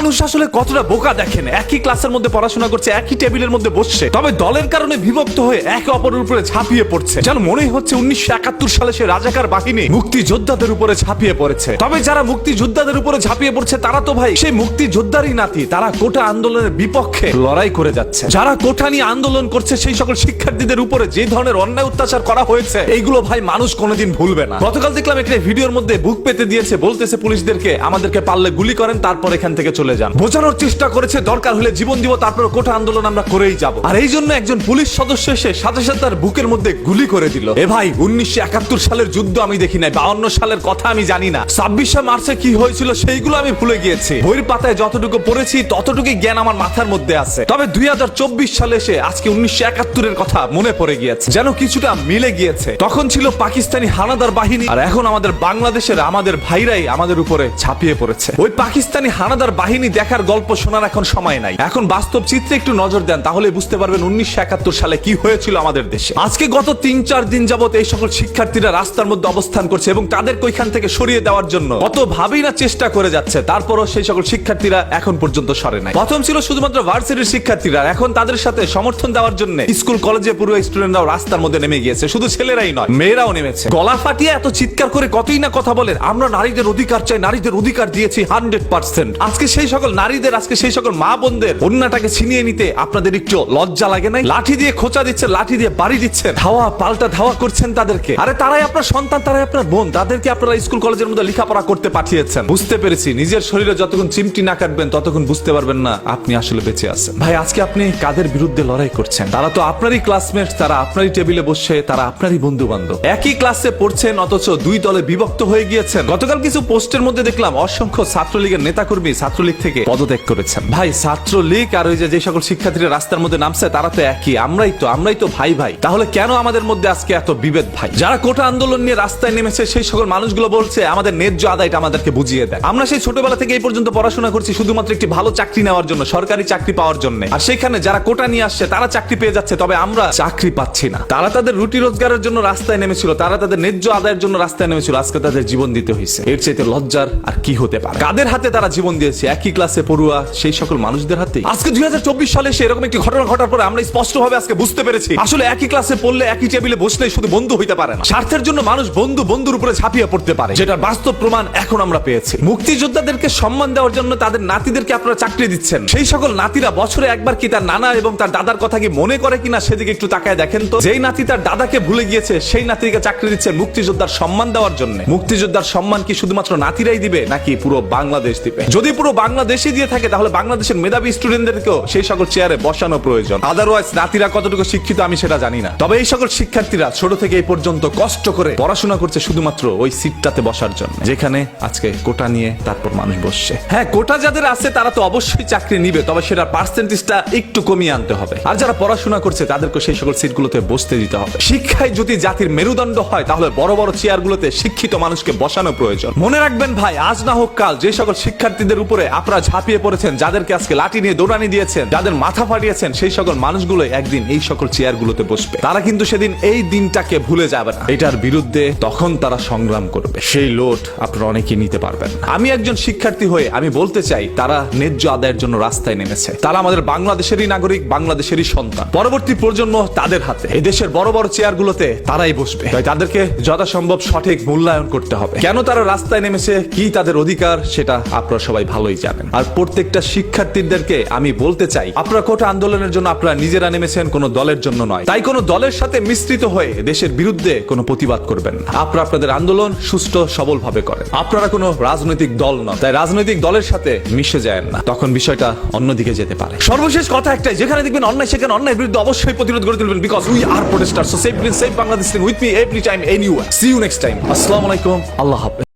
মানুষ আসলে কতটা বোকা দেখেন? একই ক্লাসের মধ্যে পড়াশোনা করছে, একই টেবিলের মধ্যে বসছে। তবে দলের কারণে বিভক্ত হয়ে একে অপরের উপরে ঝাঁপিয়ে পড়ছে। যেন মনেই হচ্ছে উনিশশো একাত্তর সালে সে রাজাকার বাহিনী মুক্তিযোদ্ধাদের উপরে ঝাঁপিয়ে পড়েছে। তবে যারা মুক্তিযোদ্ধাদের উপরে ঝাঁপিয়ে পড়ছে, তারা তো ভাই সেই মুক্তিযোদ্ধারই নাতি। তারা কোটা আন্দোলনের বিপক্ষে লড়াই করে যাচ্ছে। যারা কোটা নিয়ে আন্দোলন করছে, সেই সকল শিক্ষার্থীদের উপরে যে ধরনের অন্যায় অত্যাচার করা হয়েছে, এইগুলো ভাই মানুষ কোনোদিন ভুলবে না। গতকাল দেখলাম একটা ভিডিওর মধ্যে বুক পেতে দিয়েছে, বলতেছে পুলিশদেরকে, আমাদেরকে পারলে গুলি করেন, তারপর এখান থেকে চলে যান। বোঝানোর চেষ্টা করেছে, দরকার হলে জীবন দিব, তারপর কোটা আন্দোলন আমরা করেই যাব। আর এই জন্য একজন পুলিশ সদস্য এসে সাথে সাথে তার বুকের মধ্যে গুলি করে দিল। এ ভাই, উনিশশো একাত্তর সালের যুদ্ধ আমি দেখি নাই, বাউন্ন সালের কথা আমি জানি না। ছাব্বিশে মার্চে কি হয়েছিল সেইগুলো আমি ভুলে গিয়েছি। বইয়ের পাতায় যতটুকু পড়েছি, ততটুকুই জ্ঞান আমার মাথার মধ্যে আছে। তবে দুই হাজার চব্বিশ সালে এসে আজকে উনিশশো একাত্তরের কথা মনে পড়ে গিয়েছে, যেন কিছুটা মিলে গিয়েছে। তখন ছিল পাকিস্তানি হানাদার বাহিনী, আর এখন আমাদের বাংলাদেশের আমাদের ভাইরাই আমাদের উপরে ছাপিয়ে পড়েছে। ওই পাকিস্তানি হানাদার বাহিনী দেখার গল্প শোনার এখন সময় নাই। এখন বাস্তব চিত্রে একটু নজর দেন, তাহলে বুঝতে পারবেন উনিশশো একাত্তর সালে কি হয়েছিল আমাদের দেশে। আজকে গত তিন চার দিন যাবত এই সকল শিক্ষার্থীরা রাস্তার মধ্যে অবস্থান করছে এবং তাদেরকে ওইখান থেকে সরিয়ে দেওয়ার জন্য কত ভাবেই না চেষ্টা করে যাচ্ছে, তারপরও সেই সকল শিক্ষার্থীরা এখন পর্যন্ত সরে নাই। প্রথম ছিল শুধুমাত্র ভার্সিটির শিক্ষার্থীরা, এখন তাদের সাথে সমর্থন দেওয়ার জন্য স্কুল, কলেজে পুরো স্টুডেন্টরাও রাস্তার মধ্যে নেমে গিয়েছে, শুধু ছেলেরাই নয়, মেয়েরাও নেমেছে। গলা ফাটিয়ে এত চিৎকার করে কতই না কথা বলেন, আমরা নারীদের অধিকার চাই, নারীদের অধিকার দিয়েছি হান্ড্রেড পার্সেন্ট আজকে সেই সকল নারীদের, আজকে সেই সকল মা বোনদের অন্যটাকে ছিনিয়ে নিতে আপনাদের একটু লজ্জা লাগে নাই? লাঠি দিয়ে খোঁচা দিচ্ছেন লাঠি দিয়ে বাড়ি দিচ্ছেন। ধাওয়া, পাল্টা ধাওয়া করছেন তাদেরকে। আরে তারাই আপনার সন্তান, তারাই আপনার বোন। তাদেরকে আপনারা স্কুল, কলেজের মধ্যে লেখাপড়া করতে পাঠিয়েছেন। বুঝতে পেরেছি। নিজের শরীরে যতক্ষণ চিমটি না কাটবেন, ততক্ষণ বুঝতে পারবেন না আপনি আসলে বেঁচে আছেন। ভাই, আজকে আপনি কাদের বিরুদ্ধে লড়াই করছেন? তারা তো আপনারই ক্লাসমেট তারা আপনারই টেবিলে বসে, তারা আপনারই বন্ধু বান্ধব একই ক্লাসে পড়ছেন, অথচ দুই দলে বিভক্ত হয়ে গিয়েছেন। গতকাল কিছু পোস্টের মধ্যে দেখলাম, অসংখ্য ছাত্রলীগের নেতাকর্মী, ছাত্রলীগ থেকে পদত্যাগ করেছেন। ভাই, ছাত্রলীগ আর ওই যে যে সকল শিক্ষার্থীরা রাস্তার মধ্যে নামছে, তারা তো একই। আমরাই তো আমরাই তো ভাই ভাই। তাহলে কেন আমাদের মধ্যে আজকে এত বিভেদ ভাই? যারা কোটা আন্দোলন নিয়ে রাস্তায় নেমেছে, সেই সকল মানুষগুলো বলছে, আমাদের ন্যায্য আদায়টা আমাদেরকে বুঝিয়ে দেয় আমরা সেই ছোটবেলা থেকে এই পর্যন্ত পড়াশোনা করছি, শুধুমাত্র একটি ভালো চাকরি নেওয়ার জন্য, সরকারি চাকরি পাওয়ার জন্য। আর সেখানে যারা কোটা নিয়ে আসছে, তারা চাকরি পেয়ে যাচ্ছে, তবে আমরা চাকরি পাচ্ছি না। তারা তাদের রুটি রোজগারের জন্য রাস্তায় নেমেছিল, তারা তাদের ন্যায্য আদায়ের জন্য রাস্তায় নেমেছিল। আজকে তাদের জীবন দিতে হয়েছে এর চাইতে লজ্জার আর কি হতে পারে? কাদের হাতে তারা জীবন দিয়েছে? একই ক্লাসে পড়ুয়া সেই সকল মানুষদের হাতে আজকে দুই হাজার চব্বিশ সালে সে এরকম একটি ঘটনা ঘটার পরে আমরা স্পষ্ট ভাবে আজকে বুঝতে পেরেছি। আসলে একই ক্লাসে পড়লে একই টেবিলে বসলে শুধু বন্ধু হইতে পারে না। স্বার্থের জন্য মানুষ বন্ধু বন্ধুর উপরে ঝাঁপিয়ে পড়তে পারে, যেটার বাস্তব প্রমাণ এখন আমরা পেয়েছি। মুক্তিযোদ্ধাদেরকে সম্মান দেওয়ার জন্য তাদের নাতিদেরকে আপনারা চাকরি দিচ্ছেন। সেই সকল নাতিরা বছরে একবার কি তার নানা এবং তার দাদার কথা কি মনে করে কিনা সেদিকে একটু তাকায় দেখেন তো। যেই নাতি তার দাদাকে ভুলে গিয়েছে, সেই নাতিকে চাকরি দিচ্ছে মুক্তিযোদ্ধার সম্মান দেওয়ার জন্য। মুক্তিযোদ্ধার সম্মান কি শুধুমাত্র নাতিরাই দিবে, নাকি পুরো বাংলাদেশ দিবে? যদি পুরো বাংলাদেশই দিয়ে থাকে, তাহলে বাংলাদেশের মেধাবী স্টুডেন্টদেরকেও সেই সকল চেয়ারে বসানো প্রয়োজন। আদারওয়াইজ নাতিরা কতটুকু শিক্ষিত আমি সেটা জানি না। তবে এই সকল শিক্ষার্থীরা ছোট থেকে এই পর্যন্ত কষ্ট করে পড়াশোনা করছে শুধুমাত্র ওই সিটটাতে বসার জন্য। যেখানে আজকে কোটা নিয়ে তারপর মানুষ বসছে। হ্যাঁ কোটা যাদের আছে, তারা তো অবশ্যই চাকরি নিবে, তবে সেটার পার্সেন্টেজটা একটু কমিয়ে আনতে হবে। আর যারা পড়াশোনা করছে তাদেরকে সেই সকল সিটগুলোতে বসতে দিতে হবে। শিক্ষায় যদি জাতির মেরুদণ্ড হয়, তাহলে বড় বড় চেয়ারগুলোতে শিক্ষিত মানুষকে বসানো প্রয়োজন। মনে রাখবেন ভাই, আজ না হোক কাল, যে সকল শিক্ষার্থীদের উপরে আপনারা ঝাঁপিয়ে পড়েছেন, যাদেরকে আজকে লাঠি নিয়ে দৌড়ানি দিয়েছেন, যাদের মাথা ফাটিয়েছেন, সেই সকল মানুষগুলো একদিন এই সকল চেয়ারগুলোতে বসবে। তারা কিন্তু সেদিন এই দিনটাকে ভুলে যাবে না। এটার বিরুদ্ধে তখন তারা সংগ্রাম করবে। সেই লোট আপনারা অনেকেই নিতে পারবেন আমি একজন শিক্ষার্থী হয়ে আমি বলতে চাই, তারা ন্যায্য আদায়ের জন্য রাস্তায় নেমেছে। তারা আমাদের বাংলাদেশেরই নাগরিক, বাংলাদেশেরই সন্তান। পরবর্তী প্রজন্ম তাদের হাতে। এই দেশের বড় বড় চেয়ারগুলোতে তারাই বসবে। তাই তাদেরকে যথাসম্ভব সঠিক মূল্যায়ন করতে হবে। কেন তারা রাস্তায় নেমেছে, কি তাদের অধিকার, সেটা আপনারা সবাই ভালোই জানেন। আর প্রত্যেকটা শিক্ষার্থীদেরকে আমি বলতে চাই, আপনারা কোটা আন্দোলনের জন্য আপনারা নিজেরা নেমেছেন, কোনো দলের জন্য নয়। তাই কোনো দলের সাথে মিশ্রিত হয়ে দেশের বিরুদ্ধে কোনো প্রতিবাদ করবেন আপনারা আপনাদের আন্দোলন সুষ্ঠু সবল ভাবে করেন। আপনারা কোনো রাজনৈতিক দল নন, তাই রাজনৈতিক দলের সাথে মিশে যায় না। তখন বিষয়টা অন্যদিকে যেতে পারে। সর্বশেষ কথা একটাই, যেখানে দেখবেন অন্যায়, সেখানে অন্যায়ের বিরুদ্ধে অবশ্যই প্রতিরোধ গড়ে তুলবেন because we are protester so save save Bangladesh with me every time anyway see you next time আসসালামু আলাইকুম আল্লাহ হাফেজ।